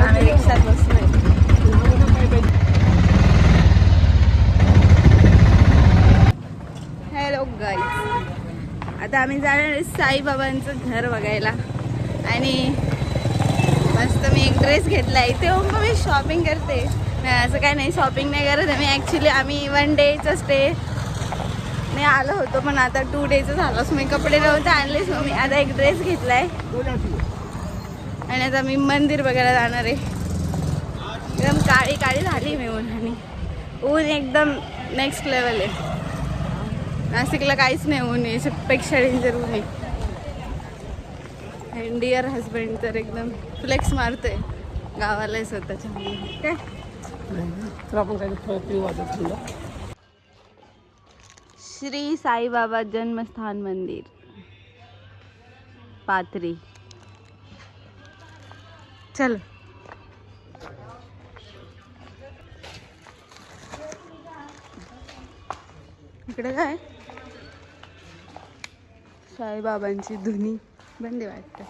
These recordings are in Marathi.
आम्ही रिक्षात बसलोय हॅलो गाईज आता आम्ही जाणार साईबाबांचं घर बघायला. आणि मस्त मी एक ड्रेस घेतला इथे येऊन मी शॉपिंग करते. असं काय नाही शॉपिंग नाही करत आम्ही ॲक्च्युली आम्ही वन डेच स्टे नाही आलो होतो पण आता टू डेचं झालं. मी कपडे नव्हते आणलेच मग मी आता एक ड्रेस घेतला आहे आणि आता मी मंदिर बघायला जाणार आहे. एकदम काळी काळी झाली मी उन्हाने ऊन एकदम नेक्स्ट लेवल आहे. नाशिकला काहीच नाही ऊन आहे पेक्षा डेंजर ऊन आहे. अँड डिअर हजबंड तर एकदम फ्लेक्स मारतोय. गावाला स्वतःच्या. काय तर आपण काही थोडं श्री साईबाबा जन्मस्थान मंदिर पाथरी. चल. इकडे काय? साईबाबांची धुनी. बंदी वाटतं.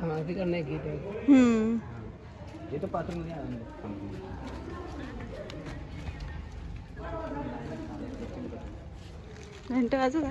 हां तिकडं नाही घेत हम्म. येतो पात्रमध्ये घंटा वाजू का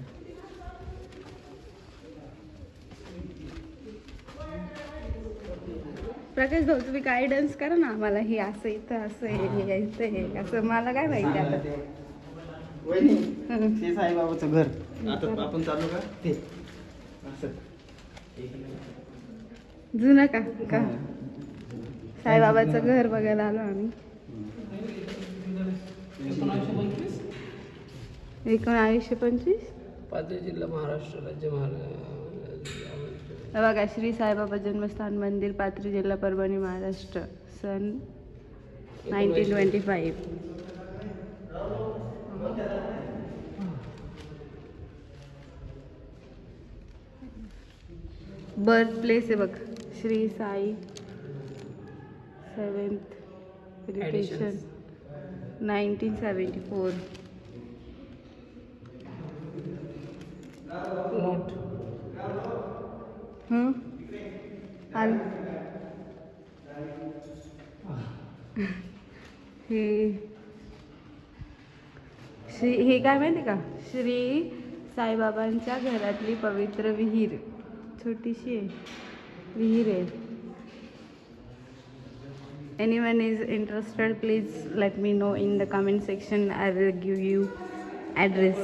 प्रकाश भाऊ तुम्ही गायडन्स करा ना आम्हाला. हे असं इथं असं हे इथं आहे असं मला काय माहिती आता. हं. ते साईबाबाचं घर. आता आपण चालू का? ते. असं. जुनं का? का? साईबाबाचं घर बघायला आलो आम्ही. एकोणावीसशे पंचवीस? पाथरी जिल्हा महाराष्ट्र राज्य महाराष्ट्र हे बघा श्री साईबाबा जन्मस्थान मंदिर पाथरी जिल्हा परभणी महाराष्ट्र. सन nineteen twenty five birth place आहे बघ. Shri Sai seventh nineteen seventy four note हं? आल हे श्री हे काय माहिती का श्री साईबाबांच्या घरातली पवित्र विहीर छोटीशी आहे विहीर आहे anyone is interested please let me know in the comment section I will give you address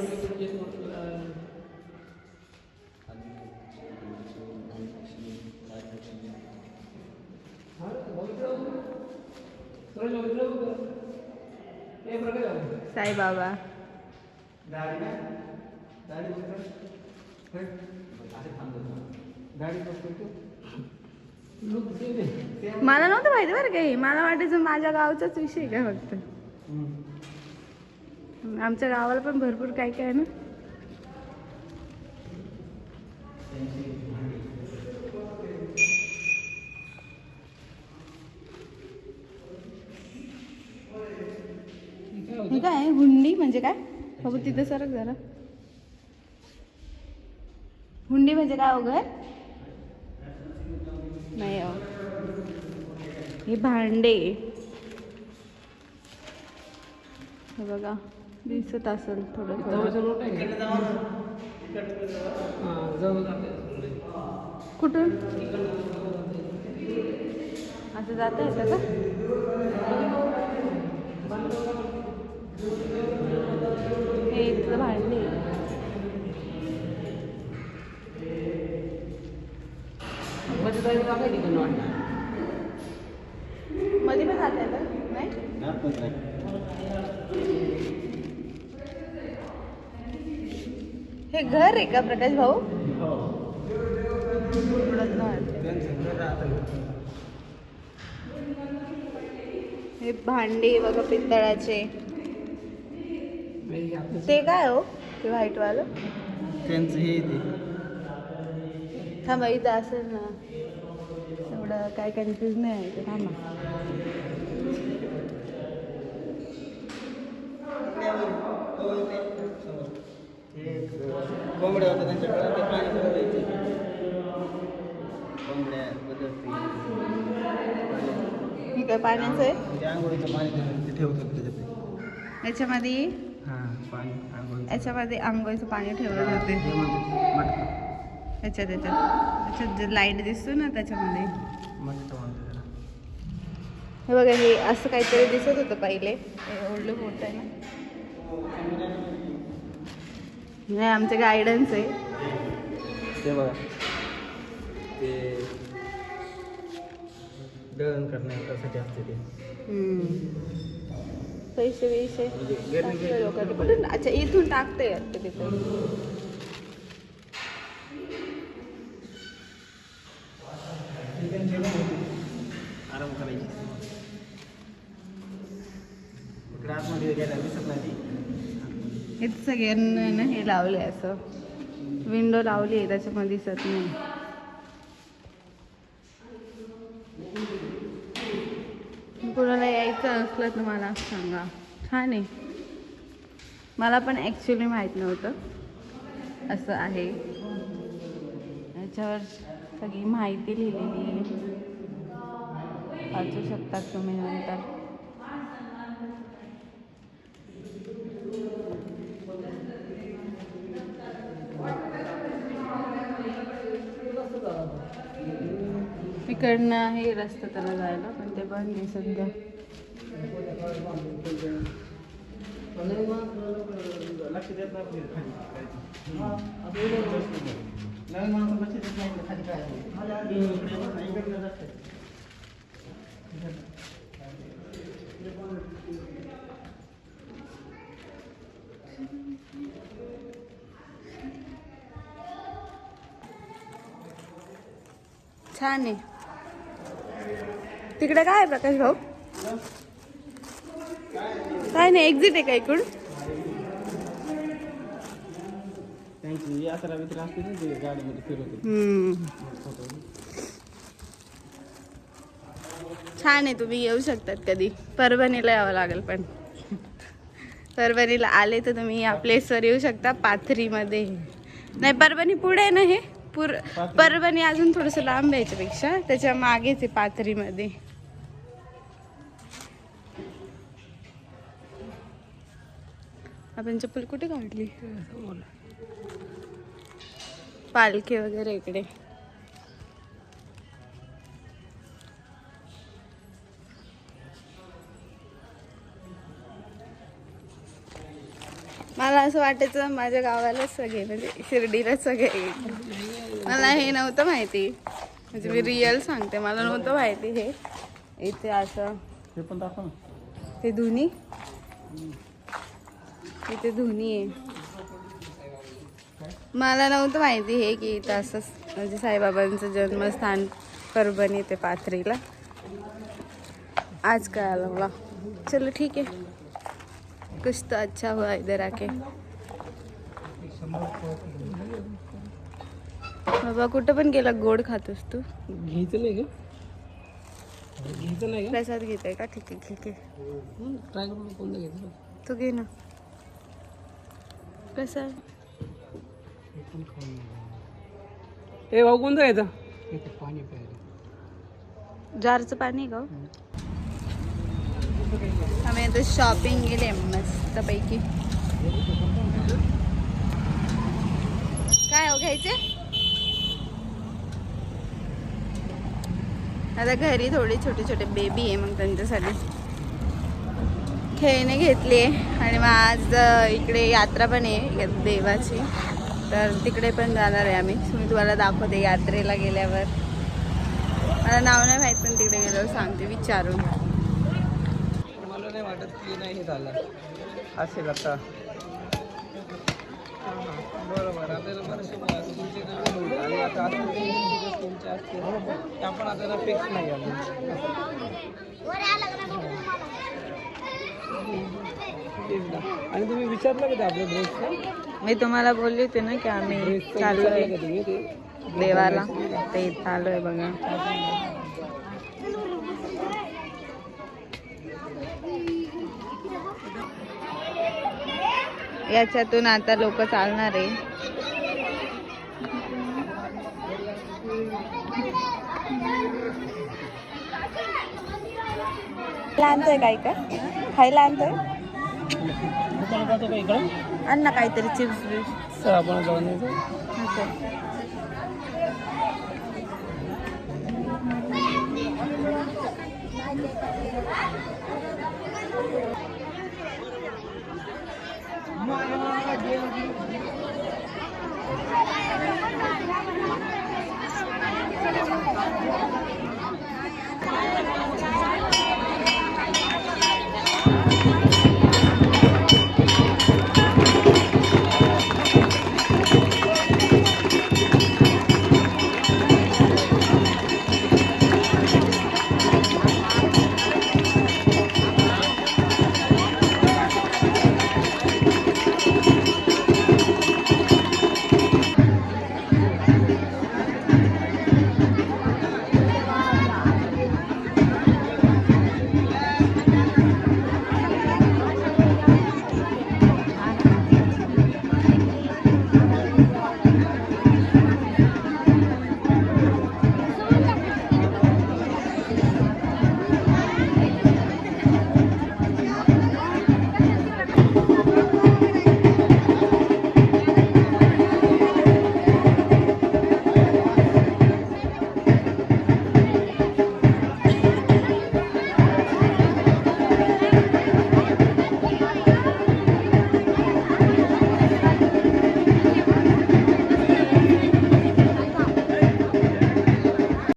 Saibaba मला नव्हतं माहिती बरं काही मला वाटायचं माझ्या गावचाच विषय आहे का फक्त? आमच्या गावाला पण भरपूर काय काय ना? काय? हुंडी म्हणजे काय? बाबू तिथं सरक जरा. हुंडी म्हणजे काय वगैरे नाही अहो. हे भांडे. हे बघा दिसत असेल थोडं थोडं. आहे कुठून? असं जाता येतं का? हे इथलं भांडे मध्ये आहे पण जाता नाही. हे घर आहे का प्रकाश भाऊ? हो. हे भांडे बघा पितळाचे. ते काय हो? ते व्हाईटवालं? त्यांचं हे थांबा इथं असेल ना. एवढं काय कन्फ्युज नाही आहे ते. थांबा. कोंबड्या होत्या त्यांच्याकडे. ते पाणी भरून द्यायचे कोंबड्या बदलते हे काय पाण्याचं आहे? म्हणजे आंघोळीचं पाणी ते- ते ठेवतात त्याच्यात. याच्यामध्ये याच्यामध्ये आंघोळीचं पाणी ठेवलं जाते. हे याच्यात याच्यात याच्यात जे लाइट दिसतो ना त्याच्यामध्ये. हे बघा हे असं काहीतरी दिसत होतं पहिले. एवढं मोठं आहे ना. हे आमचे गायडन्स आहे. ते बघा. ते दळण करण्यासाठी असते ते. पैसे लोकांनी. कुठून अच्छा इथून टाकते वाटतं तिथे आराम करायची. इकडे आतमध्ये गेल्या दिसत नाही ती. हे सगळ्यांना हे लावले असं. विंडो लावली आहे त्याच्यामध्ये दिसत नाही. कुणाला यायचं असलं तर मला सांगा. छान आहे मला पण ॲक्च्युली माहीत नव्हतं. असं आहे. याच्यावर सगळी माहिती लिहिलेली आहे. वाचू शकतात तुम्ही नंतर. तिकडनं आहे रस्ता त्याला जायला पण ते बंद आहे सध्या. छान है तिकडे काय आहे प्रकाश भाऊ? काय नाही एक्झिट आहे का इकडून. छान आहे तुम्ही येऊ शकतात कधी. परभणीला यावं लागेल पण. परभणीला आले तर तुम्ही या प्लेसवर येऊ शकता पाथरीमध्ये. नाही परभणी पुढे आहे ना हे? पुर परभणी अजून थोडंसं लांब आहे याच्यापेक्षा. त्याच्या मागेच आहे पाथरीमध्ये. आपण चप्पल कुठे काढली? पालखी वगैरे इकडे. मला असं वाटायचं माझ्या गावालाच सगळे म्हणजे शिर्डीलाच सगळे. मला हे नव्हतं माहिती. म्हणजे मी रिअल सांगते मला नव्हतं माहिती हे. इथे असं ते धुनी इथे धुनी आहे. मला नव्हतं माहिती हे की इथं असं म्हणजे साईबाबांचं जन्मस्थान परभणी ते पाथरीला. आज कळालं मला. चलो ठीक है कुछ तो अच्छा हुआ इधर आके. बाबा कुठं पण गेला गोड खातोस तू. घ्यायचं प्रसाद घेत आहे का? ठीक आहे ठीक आहे. तू घे ना. प्रसाद ए भाऊ कोणतं घ्यायचं पाणी जारचं पाणी आहे का हो? आम्ही आता शॉपिंग गेले मस्त पैकी काय हो घ्यायचे? आता घरी थोडे छोटे छोटे बेबी आहे मग त्यांच्यासाठी. खेळणे घेतले आणि मग आज इकडे यात्रा पण आहे देवाची. तर तिकडे पण जाणार आहे आम्ही. मी तुम्हाला दाखवते यात्रेला गेल्यावर. मला नाव नाही माहीत पण तिकडे गेल्यावर सांगते विचारून. मला नाही वाटत की नाही हे झालं. असेल आता. बरोबर आता असतील ते दिवस तुमचे असतील त्या पण आपल्याला फिक्स नाही. आणि तुम्ही विचारलं का ते आपल्या ड्रेसचं मी तुम्हाला बोलली होती ना की आम्ही ड्रेसचं चालू विचारलं आहे. का तुम्ही? ते देवाला. ते चालू आहे बघा. याच्यातून आता लोक चालणार आहे. आणतोय काय का? खायला आणतोय आण ना काहीतरी चिप्स बिप्स.